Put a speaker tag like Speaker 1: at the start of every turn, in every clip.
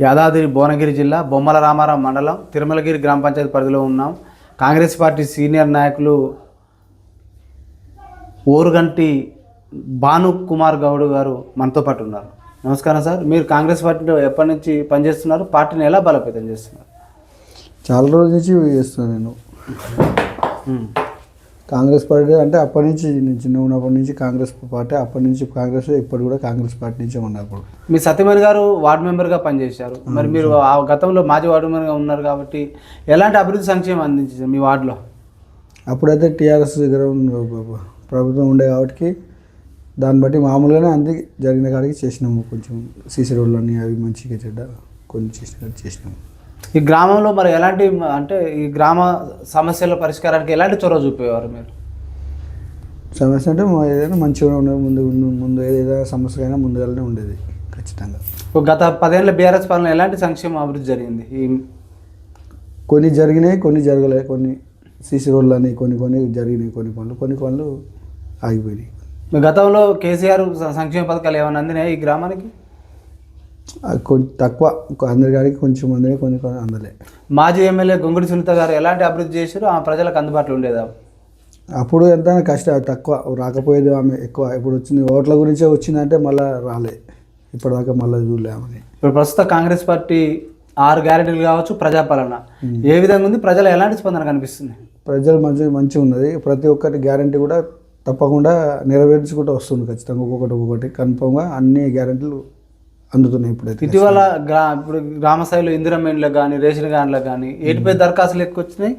Speaker 1: యాదాద్రి భువనగిరి జిల్లా బొమ్మల రామారావు మండలం తిరుమలగిరి గ్రామ పంచాయతీ పరిధిలో ఉన్నాం. కాంగ్రెస్ పార్టీ సీనియర్ నాయకులు ఓరుగంటి భాను కుమార్ గౌడ్ గారు మనతో పాటు ఉన్నారు. నమస్కారం సార్. మీరు కాంగ్రెస్ పార్టీలో ఎప్పటి నుంచి పనిచేస్తున్నారు? పార్టీని ఎలా బలోపేతం చేస్తున్నారు?
Speaker 2: చాలా రోజుల నుంచి చేస్తున్నాను నేను. కాంగ్రెస్ పార్టీ అంటే అప్పటి నుంచి నేను చిన్న ఉన్నప్పటి నుంచి కాంగ్రెస్ పార్టీ అప్పటి నుంచి కాంగ్రెస్ ఇప్పుడు కూడా కాంగ్రెస్ పార్టీ నుంచే ఉన్నప్పుడు.
Speaker 1: మీ సత్యమణి గారు వార్డు మెంబర్గా పనిచేశారు. మరి మీరు ఆ గతంలో మాజీ వార్డు మెంబర్గా ఉన్నారు కాబట్టి ఎలాంటి అభివృద్ధి సంక్షేమం అందించారు మీ వార్డులో?
Speaker 2: అప్పుడైతే టీఆర్ఎస్ దగ్గర ప్రభుత్వం ఉండే కాబట్టి దాన్ని బట్టి మామూలుగానే అంది జరిగిన కాడికి చేసినాము. కొంచెం సీసీ రోడ్లు అవి మంచిగా చెడ్డ కొన్ని చేసిన చేసినాము.
Speaker 1: ఈ గ్రామంలో మరి ఎలాంటి అంటే ఈ గ్రామ సమస్యల పరిష్కారానికి ఎలాంటి చొరవ చూపేవారు మీరు?
Speaker 2: సమస్య అంటే ఏదైనా మంచిగా ఉండేది ముందు ముందు ఏదైనా సమస్య అయినా ముందుగానే ఉండేది ఖచ్చితంగా.
Speaker 1: గత పదేళ్ళ బీఆర్ఎస్ పాలన ఎలాంటి సంక్షేమ అభివృద్ధి జరిగింది? ఈ
Speaker 2: కొన్ని జరిగినాయి కొన్ని జరగలే కొన్ని సీసీ రోడ్లు అని కొన్ని కొన్ని జరిగినాయి కొన్ని పనులు కొన్ని పనులు ఆగిపోయినాయి.
Speaker 1: గతంలో కేసీఆర్ సంక్షేమ పథకాలు ఏమైనా అందినాయి ఈ గ్రామానికి?
Speaker 2: కొంచెం తక్కువ అందరికాడికి కొంచెం అందరి కొన్ని కొన్ని అందలే.
Speaker 1: మాజీ ఎమ్మెల్యే గొంగుడి సునీత గారు ఎలాంటి అభివృద్ధి చేశారో ఆ ప్రజలకు అందుబాటులో ఉండేదా?
Speaker 2: అప్పుడు ఎంత కష్టం తక్కువ రాకపోయేది ఆమె ఎక్కువ. ఇప్పుడు వచ్చింది ఓట్ల గురించే వచ్చిందంటే మళ్ళీ రాలే. ఇప్పటిదాకా మళ్ళీ చూడలేమని
Speaker 1: ఇప్పుడు ప్రస్తుత కాంగ్రెస్ పార్టీ ఆరు గ్యారెంటీలు కావచ్చు ప్రజాపాలన. ఏ విధంగా ఉంది? ప్రజలు ఎలాంటి స్పందన కనిపిస్తుంది?
Speaker 2: ప్రజలు మంచి మంచిగా ఉన్నది. ప్రతి ఒక్కటి గ్యారంటీ కూడా తప్పకుండా నెరవేర్చుకుంటూ వస్తుంది ఖచ్చితంగా. ఒక్కొక్కటి ఒక్కొక్కటి కన్ఫర్మ్గా అన్ని గ్యారంటీలు అందుతున్నాయి ఇప్పుడైతే
Speaker 1: ఇటీవల గ్రా ఇప్పుడు గ్రామ స్థాయిలో కానీ రేషన్ కార్డులకు కానీ ఏటిపై దరఖాస్తులు ఎక్కువ వచ్చినాయి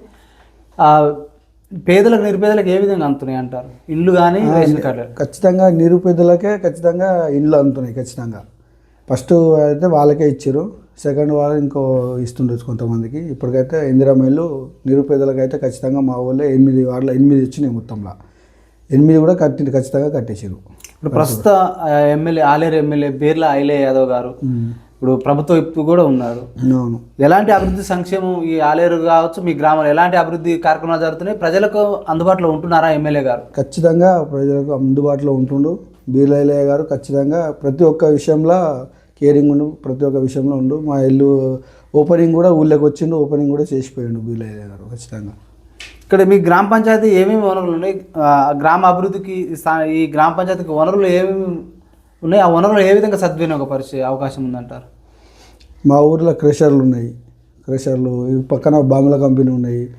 Speaker 1: పేదలకు నిరుపేదలకు ఏ విధంగా అందుతున్నాయి అంటారు? ఇల్లు కానీ రేషన్ కార్డులు.
Speaker 2: ఖచ్చితంగా నిరుపేదలకే ఖచ్చితంగా ఇండ్లు అందుతున్నాయి ఖచ్చితంగా. ఫస్ట్ అయితే వాళ్ళకే ఇచ్చారు సెకండ్ వాళ్ళు ఇంకో ఇస్తుండొచ్చు కొంతమందికి. ఇప్పటికైతే ఇందిరామైలు నిరుపేదలకు అయితే ఖచ్చితంగా మా ఊళ్ళో ఎనిమిది వార్డులు ఎనిమిది వచ్చినాయి మొత్తంలో. ఎనిమిది కూడా కట్టి ఖచ్చితంగా కట్టేసారు
Speaker 1: ఇప్పుడు ప్రస్తుత ఎమ్మెల్యే ఆలేరు ఎమ్మెల్యే బీర్ల ఐలే యాదవ్ గారు ఇప్పుడు ప్రభుత్వ ఇప్పుడు కూడా ఉన్నారు.
Speaker 2: అవును.
Speaker 1: ఎలాంటి అభివృద్ధి సంక్షేమం ఈ ఆలేరు కావచ్చు మీ గ్రామంలో ఎలాంటి అభివృద్ధి కార్యక్రమాలు జరుగుతున్నాయి? ప్రజలకు అందుబాటులో ఉంటున్నారా ఎమ్మెల్యే గారు?
Speaker 2: ఖచ్చితంగా ప్రజలకు అందుబాటులో ఉంటుండు. బీలైలయ్య గారు ఖచ్చితంగా ప్రతి ఒక్క విషయంలో కేరింగ్ ఉండు ప్రతి ఒక్క విషయంలో ఉండు. మా ఇల్లు ఓపెనింగ్ కూడా ఊళ్ళోకి వచ్చిండు ఓపెనింగ్ కూడా చేసిపోయిండు బీలైలయ్య గారు ఖచ్చితంగా.
Speaker 1: ఇక్కడ మీ గ్రామ పంచాయతీ ఏమేమి వనరులు ఉన్నాయి? గ్రామ అభివృద్ధికి ఈ గ్రామ పంచాయతీకి వనరులు ఏమేమి ఉన్నాయి? ఆ వనరులు ఏ విధంగా సద్వినియోగపరిచే అవకాశం ఉందంటారు?
Speaker 2: మా ఊర్లో క్రెషర్లు ఉన్నాయి. క్రెషర్లు పక్కన బాంబుల కంపెనీ ఉన్నాయి.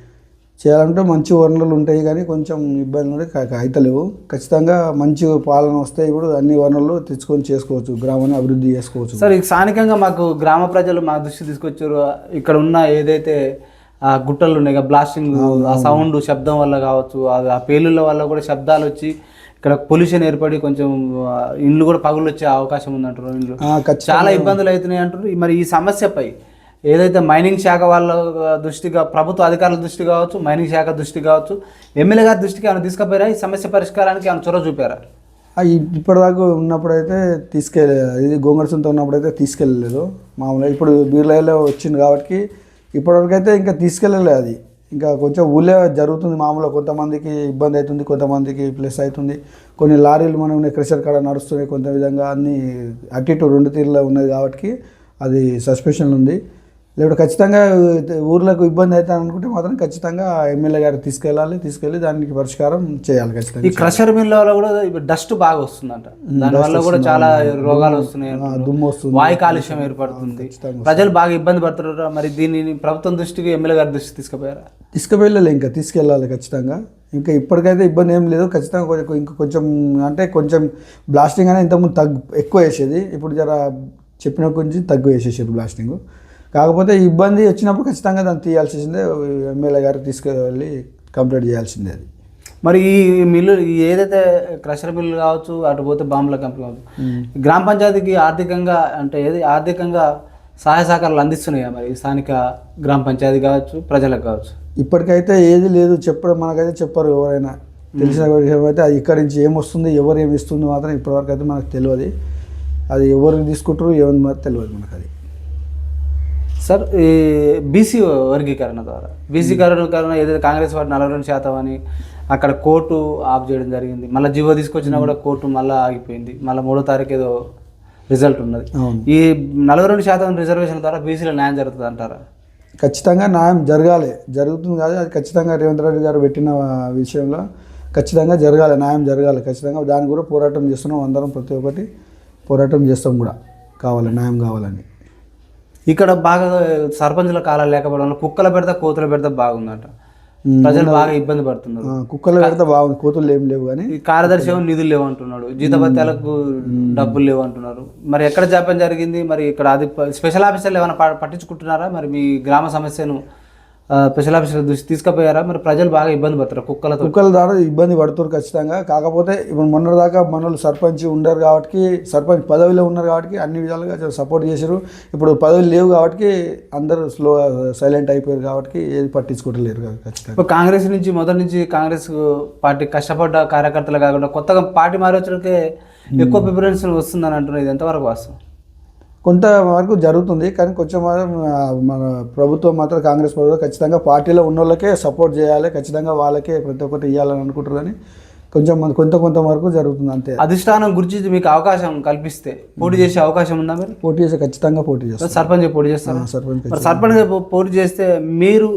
Speaker 2: చేయాలంటే మంచి వనరులు ఉంటాయి కానీ కొంచెం ఇబ్బంది ఉంటే కా- కా- అయితలేవు ఖచ్చితంగా మంచి పాలన వస్తే ఇప్పుడు అన్ని వనరులు తెచ్చుకొని చేసుకోవచ్చు. గ్రామాన్ని అభివృద్ధి చేసుకోవచ్చు.
Speaker 1: సార్ ఈ స్థానికంగా మాకు గ్రామ ప్రజలు మా దృష్టి తీసుకొచ్చారు. ఇక్కడ ఉన్న ఏదైతే ఆ గుట్టలు ఉన్నాయి బ్లాస్టింగ్ ఆ సౌండ్ శబ్దం వల్ల కావచ్చు ఆ- ఆ పేలుళ్ళ వల్ల కూడా శబ్దాలు వచ్చి ఇక్కడ పొల్యూషన్ ఏర్పడి కొంచెం ఇండ్లు కూడా పగులు వచ్చే అవకాశం ఉందంటారు ఇండ్లు. చాలా ఇబ్బందులు అవుతున్నాయి అంటారు. మరి ఈ సమస్యపై ఏదైతే మైనింగ్ శాఖ వాళ్ళ దృష్టిగా ప్రభుత్వ అధికారుల దృష్టి కావచ్చు మైనింగ్ శాఖ దృష్టి కావచ్చు ఎమ్మెల్యే గారి దృష్టికి ఏమైనా తీసుకుపోయారా? ఈ సమస్య పరిష్కారానికి ఏమైనా చొరవ చూపారా?
Speaker 2: ఇప్పటిదాకా ఉన్నప్పుడైతే తీసుకెళ్ళ ఇది గోంగరసంతో ఉన్నప్పుడైతే తీసుకెళ్ళలేదు. మామూలుగా ఇప్పుడు బీర్లైలో వచ్చింది కాబట్టి ఇప్పటివరకైతే ఇంకా తీసుకెళ్ళలే అది. ఇంకా కొంచెం ఊళ్ళో జరుగుతుంది మామూలుగా. కొంతమందికి ఇబ్బంది అవుతుంది కొంతమందికి ప్లస్ అవుతుంది. కొన్ని లారీలు మనం క్రెషర్ కాడ నడుస్తున్నాయి కొంత విధంగా అన్ని అటు ఇటు రెండు తీరులో ఉన్నది కాబట్టి అది సస్పెషన్ ఉంది. లేకపోతే ఖచ్చితంగా ఊర్లకు ఇబ్బంది అవుతుంది అనుకుంటే మాత్రం ఖచ్చితంగా ఎమ్మెల్యే గారికి తీసుకెళ్ళాలి తీసుకెళ్ళి దానికి పరిష్కారం చేయాలి
Speaker 1: ఈ
Speaker 2: ఖచ్చితంగా
Speaker 1: క్రషర్ మిల్ వల్ల కూడా డస్ట్ బాగా వస్తుందంట. దానివల్ల కూడా చాలా రోగాలు వస్తున్నాయి.
Speaker 2: దుమ్ము వస్తుంది.
Speaker 1: వాయు కాలుష్యం ఏర్పడుతుంది. ప్రజలు బాగా ఇబ్బంది పడుతున్నారు? మరి దీనిని ప్రభుత్వం దృష్టికి ఎమ్మెల్యే గారి దృష్టికి తీసుకుపోయారా?
Speaker 2: తీసుకువెళ్ళాలి ఇంకా తీసుకెళ్ళాలి ఖచ్చితంగా. ఇంకా ఇప్పటికైతే ఇబ్బంది ఏం లేదు ఖచ్చితంగా కొంచెం ఇంకా కొంచెం అంటే కొంచెం బ్లాస్టింగ్ అనేది ఇంతకుముందు తగ్గు ఎక్కువ వేసేది. ఇప్పుడు జర చెప్పిన కొంచెం తగ్గు వేసేసారు బ్లాస్టింగ్ కాకపోతే ఇబ్బంది వచ్చినప్పుడు ఖచ్చితంగా దాన్ని తీయాల్సిందే ఎమ్మెల్యే గారికి తీసుకువెళ్ళి కంప్లీట్ చేయాల్సిందే అది.
Speaker 1: మరి ఈ మిల్లు ఏదైతే క్రషర్ మిల్లు కావచ్చు అటు పోతే బాంబుల కంపెనీ కావచ్చు గ్రామ పంచాయతీకి ఆర్థికంగా అంటే ఏది ఆర్థికంగా సహాయ సహకారాలు అందిస్తున్నాయా మరి? స్థానిక గ్రామ పంచాయతీ కావచ్చు ప్రజలకు కావచ్చు.
Speaker 2: ఇప్పటికైతే ఏది లేదు చెప్పడం మనకైతే చెప్పరు ఎవరైనా. తెలిసిన అయితే అది ఇక్కడి నుంచి ఏమొస్తుంది ఎవరు ఏమి ఇస్తుంది మాత్రం ఇప్పటివరకు అయితే మనకు తెలియదు. అది ఎవరు తీసుకుంటారు ఏమని మాత్రం తెలియదు మనకు అది.
Speaker 1: సార్ ఈ బీసీ వర్గీకరణ ద్వారా. బీసీ వర్గీకరణ ఏదైతే కాంగ్రెస్ పార్టీ నలభై రెండు శాతం అని అక్కడ కోర్టు ఆఫ్ చేయడం జరిగింది. మళ్ళీ జీవో తీసుకొచ్చినా కూడా కోర్టు మళ్ళీ ఆగిపోయింది. మళ్ళీ మూడో తారీఖు ఏదో రిజల్ట్ ఉన్నది. ఈ నలభై రెండు శాతం రిజర్వేషన్ ద్వారా బీసీలో న్యాయం జరుగుతుంది అంటారా?
Speaker 2: ఖచ్చితంగా న్యాయం జరగాలి. జరుగుతుంది కాదు అది ఖచ్చితంగా రేవంత్ రెడ్డి గారు పెట్టిన విషయంలో ఖచ్చితంగా జరగాలి న్యాయం జరగాలి. ఖచ్చితంగా దాని కూడా పోరాటం చేస్తున్నాం అందరం ప్రతి ఒక్కటి పోరాటం చేస్తాం కూడా. కావాలి న్యాయం కావాలని.
Speaker 1: ఇక్కడ బాగా సర్పంచుల కాలాలు లేకపోవడం కుక్కల పెడితే కోతుల పెడితే బాగుందంట. ప్రజలు బాగా ఇబ్బంది పడుతున్నారు.
Speaker 2: కుక్కలు పెడితే బాగుంది కోతులు ఏం లేవు కానీ.
Speaker 1: ఈ కార్యదర్శి ఏమో నిధులు లేవు అంటున్నాడు. జీతభత్యాలకు డబ్బులు లేవు అంటున్నారు. మరి ఎక్కడ జాప్యం జరిగింది? మరి ఇక్కడ అది స్పెషల్ ఆఫీసర్లు ఏమైనా పట్టించుకుంటున్నారా? మరి మీ గ్రామ సమస్యను స్పెషల్ ఆఫీసర్ దృష్టి తీసుకుపోయారా? మరి ప్రజలు బాగా ఇబ్బంది పడతారు కుక్కలతో?
Speaker 2: కుక్కల ద్వారా ఇబ్బంది పడుతున్నారు ఖచ్చితంగా. కాకపోతే ఇప్పుడు మొన్నటిదాకా మనోళ్ళు సర్పంచ్ ఉండరు కాబట్టి సర్పంచ్ పదవిలో ఉన్నారు కాబట్టి అన్ని విధాలుగా సపోర్ట్ చేశారు. ఇప్పుడు పదవులు లేవు కాబట్టి అందరూ స్లో సైలెంట్ అయిపోయారు కాబట్టి ఏది పట్టించుకోవట్లేరు ఖచ్చితంగా.
Speaker 1: ఇప్పుడు కాంగ్రెస్ నుంచి మొదటి నుంచి కాంగ్రెస్ పార్టీ కష్టపడ్డ కార్యకర్తలు కాకుండా కొత్తగా పార్టీ మారొచ్చడికే ఎక్కువ ప్రిఫరెన్స్ వస్తుందని అంటున్నారు. ఇది ఎంతవరకు వాస్తవం?
Speaker 2: కొంత వరకు జరుగుతుంది కానీ కొంచెం మన ప్రభుత్వం మాత్రం కాంగ్రెస్ ప్రభుత్వం ఖచ్చితంగా పార్టీలో ఉన్న వాళ్ళకే సపోర్ట్ చేయాలి ఖచ్చితంగా వాళ్ళకే ప్రతి ఒక్కటి ఇవ్వాలని అనుకుంటారు కానీ కొంచెం కొంత కొంత వరకు జరుగుతుంది అంతే.
Speaker 1: అధిష్టానం గురించి మీకు అవకాశం కల్పిస్తే పోటీ చేసే అవకాశం ఉందా మీరు?
Speaker 2: పోటీ చేస్తే ఖచ్చితంగా పోటీ చేస్తారు
Speaker 1: సర్పంచ్ పోటీ చేస్తారు?
Speaker 2: సర్పంచ్
Speaker 1: సర్పంచ్ పోటీ చేస్తే మీరు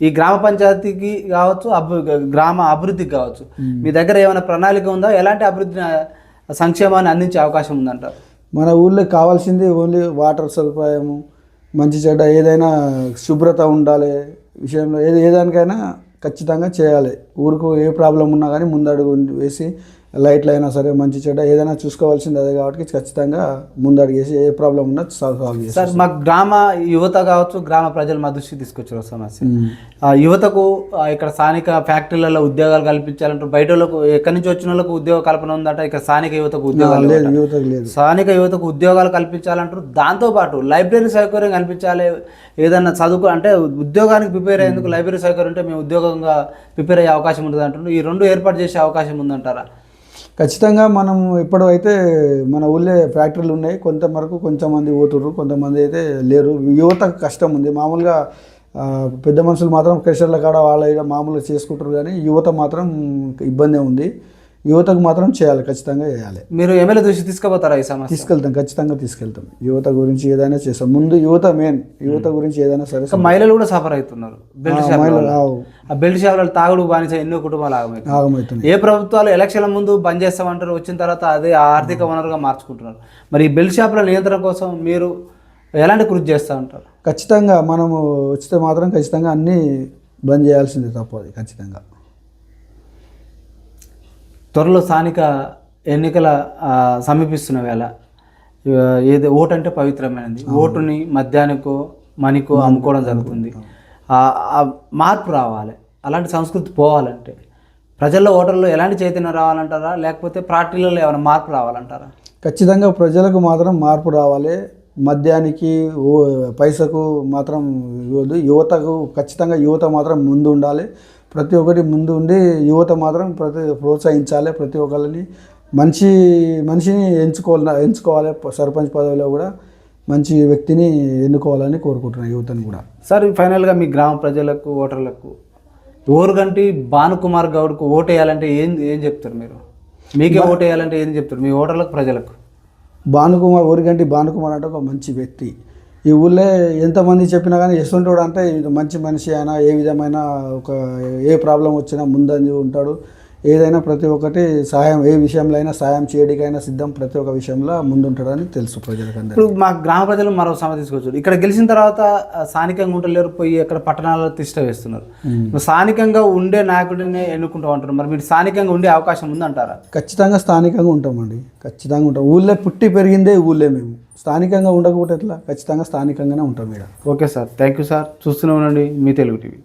Speaker 1: ఈ గ్రామ పంచాయతీకి కావచ్చు అభి గ్రామ అభివృద్ధికి కావచ్చు మీ దగ్గర ఏమైనా ప్రణాళిక ఉందా? ఎలాంటి అభివృద్ధి సంక్షేమాన్ని అందించే అవకాశం ఉందంటారు?
Speaker 2: మన ఊళ్ళో కావాల్సింది ఓన్లీ వాటర్ సదుపాయము మంచి చెడ్డ ఏదైనా శుభ్రత ఉండాలి విషయంలో. ఏది ఏదానికైనా ఖచ్చితంగా చేయాలి. ఊరికి ఏ ప్రాబ్లం ఉన్నా కానీ ముందడుగు వేసి లైట్లు అయినా సరే మంచి చెడ్డ ఏదైనా చూసుకోవాల్సింది అదే కాబట్టి ఖచ్చితంగా ముందడుగు వేసి ఏ ప్రాబ్లం ఉన్నా సాల్వ్ సాల్వ్ చేస్తాం
Speaker 1: సార్ మా గ్రామ యువత కావచ్చు గ్రామ ప్రజలు మా దృష్టికి తీసుకొచ్చారు సమస్య. ఆ యువతకు ఇక్కడ స్థానిక ఫ్యాక్టరీలలో ఉద్యోగాలు కల్పించాలంటారు బయట వాళ్ళకు ఎక్కడి నుంచి వచ్చిన వాళ్ళకు ఉద్యోగ కల్పన ఉందట ఇక్కడ స్థానిక యువతకు ఉద్యోగాలు
Speaker 2: లేదు
Speaker 1: స్థానిక యువతకు ఉద్యోగాలు కల్పించాలంటారు దాంతోపాటు లైబ్రరీ సౌకర్యం కల్పించాలి ఏదన్నా చదువుకు అంటే ఉద్యోగానికి ప్రిపేర్ అయ్యేందుకు లైబ్రరీ సౌకర్యం ఉంటే మేము ఉద్యోగంగా ప్రిపేర్ అయ్యే అవకాశం ఉంటుంది అంటున్నారు ఈ రెండు ఏర్పాటు చేసే అవకాశం ఉందంటారా?
Speaker 2: ఖచ్చితంగా మనం ఇప్పుడు అయితే మన ఊళ్ళో ఫ్యాక్టరీలు ఉన్నాయి. కొంతవరకు కొంతమంది పోతుర్రు కొంతమంది అయితే లేరు. యువతకు కష్టం ఉంది. మామూలుగా పెద్ద మనుషులు మాత్రం క్రెషర్ల కాడ వాళ్ళ మామూలుగా చేసుకుంటారు కానీ యువత మాత్రం ఇబ్బంది ఉంది. యువతకు మాత్రం చేయాలి ఖచ్చితంగా చేయాలి.
Speaker 1: మీరు ఎమ్మెల్యే దృష్టి తీసుకుపోతారా ఈ సమస్య?
Speaker 2: తీసుకెళ్తాం ఖచ్చితంగా తీసుకెళ్తాం. యువత గురించి ఏదైనా చేస్తాం. ముందు యువత మెయిన్. యువత గురించి ఏదైనా సరే
Speaker 1: మహిళలు కూడా సఫర్ అవుతున్నారు. ఆ బెల్ట్ షాపులలో తాగుడు బానిస ఎన్నో కుటుంబాలు
Speaker 2: ఆగమవుతుంది
Speaker 1: ఏ ప్రభుత్వాలు ఎలక్షన్ల ముందు బంద్ చేస్తామంటారు వచ్చిన తర్వాత అదే ఆర్థిక వనరుగా మార్చుకుంటున్నారు. మరి ఈ బెల్ట్ షాపుల నియంత్రణ కోసం మీరు ఎలాంటి కృషి చేస్తూ ఉంటారు
Speaker 2: ఖచ్చితంగా మనము వచ్చితే మాత్రం ఖచ్చితంగా అన్నీ బంద్ చేయాల్సిందే తప్పదు ఖచ్చితంగా.
Speaker 1: త్వరలో స్థానిక ఎన్నికల సమీపిస్తున్న వేళ ఏది ఓటు అంటే పవిత్రమైనది ఓటుని మద్యానికో మనికో అమ్ముకోవడం జరుగుతుంది. మార్పు రావాలి అలాంటి సంస్కృతి పోవాలంటే. ప్రజల్లో ఓటర్లు ఎలాంటి చైతన్యం రావాలంటారా? లేకపోతే పార్టీలలో ఏమైనా మార్పు రావాలంటారా?
Speaker 2: ఖచ్చితంగా ప్రజలకు మాత్రం మార్పు రావాలి. మద్యానికి ఓ పైసకు మాత్రం ఇవ్వద్దు యువతకు ఖచ్చితంగా యువత మాత్రం ముందు ఉండాలి. ప్రతి ఒక్కటి ముందు ఉండి యువత మాత్రం ప్రతి ప్రోత్సహించాలి. ప్రతి ఒక్కరిని మంచి మనిషిని ఎంచుకోవాలి ఎంచుకోవాలి. సర్పంచ్ పదవిలో కూడా. మంచి వ్యక్తిని ఎన్నుకోవాలని కోరుకుంటున్నాను యువతని కూడా.
Speaker 1: సార్ ఫైనల్గా మీ గ్రామ ప్రజలకు ఓటర్లకు ఓరుగంటి భానుకుమార్ గౌడ్కు ఓటు వేయాలంటే ఏం ఏం చెప్తారు మీరు? మీకే ఓటు వేయాలంటే ఏం చెప్తారు మీ ఓటర్లకు ప్రజలకు?
Speaker 2: భానుకుమార్ ఊరిగంటి భానుకుమార్ అంటే ఒక మంచి వ్యక్తి. ఈ ఊళ్ళో ఎంతమంది చెప్పినా కానీ ఎసుంటాడు అంటే మంచి మనిషి అయినా ఏ విధమైన ఒక ఏ ప్రాబ్లం వచ్చినా ముందంజ ఉంటాడు. ఏదైనా ప్రతి ఒక్కటి సాయం ఏ విషయంలో అయినా సాయం చేయడానికైనా సిద్ధం ప్రతి ఒక్క విషయంలో ముందుంటాడని తెలుసు ప్రజలకందరూ
Speaker 1: ఇప్పుడు మా గ్రామ ప్రజలు మరో సమస్య తీసుకొచ్చారు. ఇక్కడ గెలిచిన తర్వాత స్థానికంగా ఉండలేరు పోయి అక్కడ పట్టణాల్లో తిష్ట వేస్తున్నారు. స్థానికంగా ఉండే నాయకుడిని ఎన్నుకుంటా ఉంటారు మరి మీరు స్థానికంగా ఉండే అవకాశం ఉందంటారా?
Speaker 2: ఖచ్చితంగా స్థానికంగా ఉంటామండి. ఖచ్చితంగా ఉంటాం. ఊళ్ళో పుట్టి పెరిగిందే ఊళ్ళే మేము. స్థానికంగా ఉండకపోతే ఎట్లా? ఖచ్చితంగా స్థానికంగానే ఉంటాం ఇక్కడ.
Speaker 1: Okay sir. Thank you sir. చూస్తూనే ఉండండి. మీ తెలుగు టీవీ.